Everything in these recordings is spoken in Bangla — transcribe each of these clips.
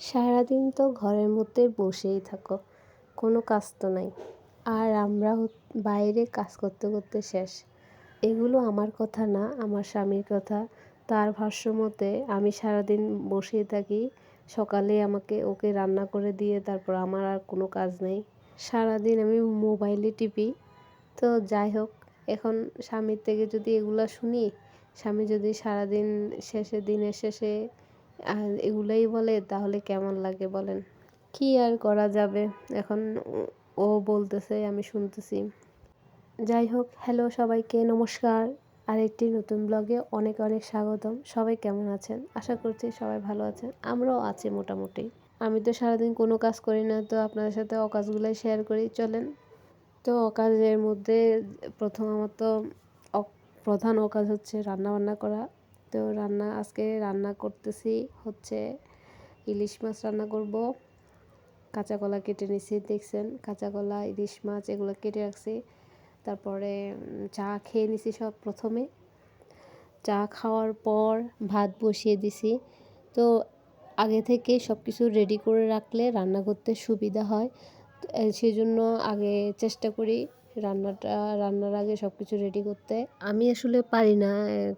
সারাদিন তো ঘরের মধ্যে বসেই থাকো, কোনো কাজ তো নাই। আর আমরা বাইরে কাজ করতে করতে শেষ। এগুলো আমার কথা না, আমার স্বামীর কথা। তার ভাষ্য মতে আমি সারাদিন বসেই থাকি, সকালে আমাকে ওকে রান্না করে দিয়ে তারপর আমার আর কোনো কাজ নেই। সারাদিন আমি মোবাইলে টিপি। তো যাই হোক, এখন স্বামীর থেকে যদি এগুলো শুনি, স্বামী যদি সারাদিন শেষে, দিনের শেষে আর এগুলোই বলে, তাহলে কেমন লাগে বলেন? কি আর করা যাবে? এখন ও বলতেছে, আমি শুনতেছি। যাই হোক, হ্যালো সবাইকে, নমস্কার। আরেকটি নতুন ব্লগে অনেক অনেক স্বাগতম। সবাই কেমন আছেন? আশা করছি সবাই ভালো আছেন। আমরাও আছি মোটামুটি। আমি তো সারাদিন কোনো কাজ করি না, তো আপনাদের সাথে অকাজগুলোই শেয়ার করি। চলেন। তো অকাজের মধ্যে প্রথম আমার তো প্রধান অকাজ হচ্ছে রান্না বান্না করা। তো রান্না, আজকে রান্না করতেছি হচ্ছে ইলিশ মাছ রান্না করব। কাঁচা কলা কেটে নিছি, দেখছেন? কাঁচা কলা, ইলিশ মাছ, এগুলো কেটে রাখছি। তারপরে চা খেয়ে নিছি সব প্রথমে। চা খাওয়ার পর ভাত বসিয়ে দিছি। তো আগে থেকে সব কিছু রেডি করে রাখলে রান্না করতে সুবিধা হয়। সেই জন্য আগে চেষ্টা করি রান্নাটা, রান্নার আগে সব কিছু রেডি করতে। আমি আসলে পারি না।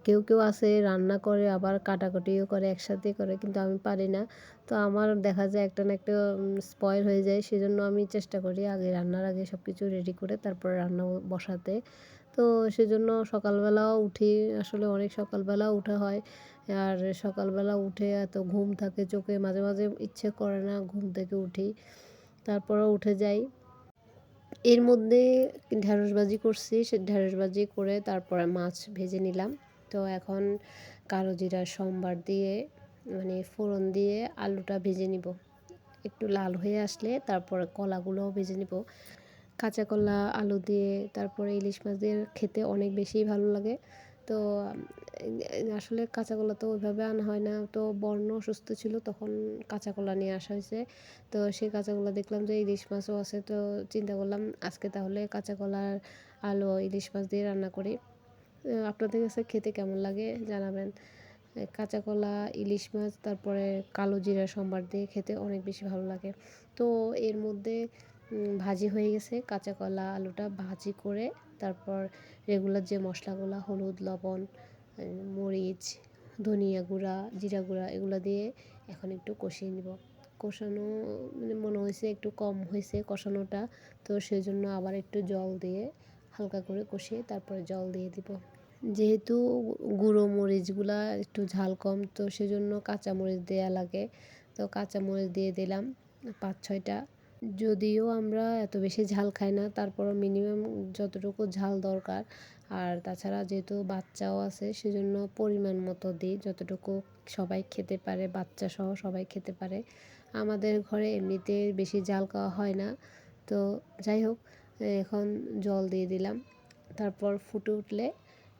কেউ কেউ আছে, রান্না করে, আবার কাটাকুটিও করে, একসাথে করে, কিন্তু আমি পারি না। তো আমার দেখা যায় একটা না একটা স্পয়েল হয়ে যায়। সেজন্য আমি চেষ্টা করি আগে রান্নার আগে সব কিছু রেডি করে, তারপরে রান্না বসাতে। তো সেজন্য সকালবেলাও উঠি। আসলে অনেক সকালবেলা উঠা হয়। আর সকালবেলা উঠে এত ঘুম থাকে, চোখে মাঝে মাঝে ইচ্ছে করে না ঘুম থেকে উঠি। তারপরে উঠে যাই। এর মধ্যে ঢেঁড়সবাজি করছি, সে ঢেঁড়সবাজি করে তারপরে মাছ ভেজে নিলাম। তো এখন কালো জিরা, সোমবার দিয়ে মানে ফোড়ন দিয়ে আলুটা ভেজে নিব। একটু লাল হয়ে আসলে তারপরে কলাগুলোও ভেজে নিব। কাঁচা কলা, আলু দিয়ে, তারপরে ইলিশ মাছ দিয়ে খেতে অনেক বেশি ভালো লাগে। তো আসলে কাঁচা কলা তো ওইভাবে আনা হয় না। তো বর্ণ অসুস্থ ছিল, তখন কাঁচা কলা নিয়ে আসা হয়েছে। তো সেই কাঁচা কলা দেখলাম যে ইলিশ মাছও আছে, তো চিন্তা করলাম আজকে তাহলে কাঁচা কলার আলু, ইলিশ মাছ দিয়ে রান্না করি। আপনাদের কাছে খেতে কেমন লাগে জানাবেন। কাঁচা কলা, ইলিশ মাছ, তারপরে কালো জিরা, সম্বার দিয়ে খেতে অনেক বেশি ভালো লাগে। তো এর মধ্যে ভাজি হয়ে গেছে। কাঁচা কলা, আলুটা ভাজি করে তারপর রেগুলার যে মশলাগুলো, হলুদ, লবণ মরিচ, ধনিয়া গুঁড়া, জিরা গুঁড়া, এগুলো দিয়ে এখন একটু কষিয়ে নিব। কষানো মানে মনে হয়েছে একটু কম হয়েছে কষানোটা, তো সেই জন্য আবার একটু জল দিয়ে হালকা করে কষিয়ে তারপরে জল দিয়ে দিব। যেহেতু গুঁড়ো মরিচগুলা একটু ঝাল কম, তো সেজন্য কাঁচামরিচ দেওয়া লাগে। তো কাঁচামরিচ দিয়ে দিলাম পাঁচ ছয়টা যদিও আমরা এত বেশি ঝাল খাই না, তারপরও মিনিমাম যতটুকু ঝাল দরকার। আর তাছাড়া যেহেতু বাচ্চাও আছে, সেজন্য পরিমাণ মতো দিই, যতটুকু সবাই খেতে পারে, বাচ্চা সহ সবাই খেতে পারে। আমাদের ঘরে এমনিতে বেশি জাল খাওয়া হয় না। তো যাই হোক, এখন জল দিয়ে দিলাম। তারপর ফুটে উঠলে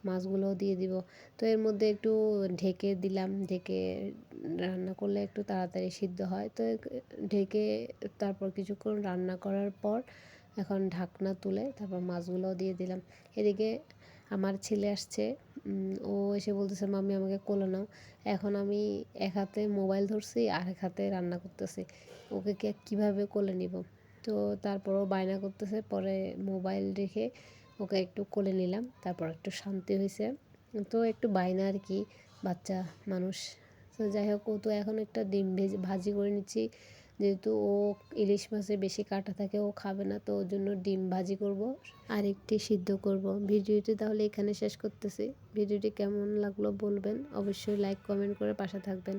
মাছগুলোও দিয়ে দিব। তো এর মধ্যে একটু ঢেকে দিলাম। ঢেকে রান্না করলে একটু তাড়াতাড়ি সিদ্ধ হয়। তো ঢেকে তারপর কিছুক্ষণ রান্না করার পর এখন ঢাকনা তুলে তারপর মাছগুলোও দিয়ে দিলাম। এদিকে আমার ছেলে আসছে। ও এসে বলতেছে, মাম্মি, আমাকে কোলে নাও। এখন আমি এক হাতে মোবাইল ধরছি আর এক হাতে রান্না করতেছি। ওকে কে কীভাবে কোলে নিব? তো তারপরও বায়না করতেছে। পরে মোবাইল রেখে ওকে একটু কোলে নিলাম, তারপর একটু শান্তি হয়েছে। তো একটু বায়না আর কি, বাচ্চা, মানুষ। তো যাই হোক, ও তো এখন একটা ডিম ভেজে, ভাজি করে নিচ্ছি। যেহেতু ও ইলিশ মাছে বেশি কাটা থাকে, ও খাবে না, তো ওর জন্য ডিম ভাজি করব আর একটি সিদ্ধ করব। ভিডিওটি তাহলে এখানে শেষ করতেছি। ভিডিওটি কেমন লাগল বলবেন? অবশ্যই লাইক কমেন্ট করে পাশে থাকবেন।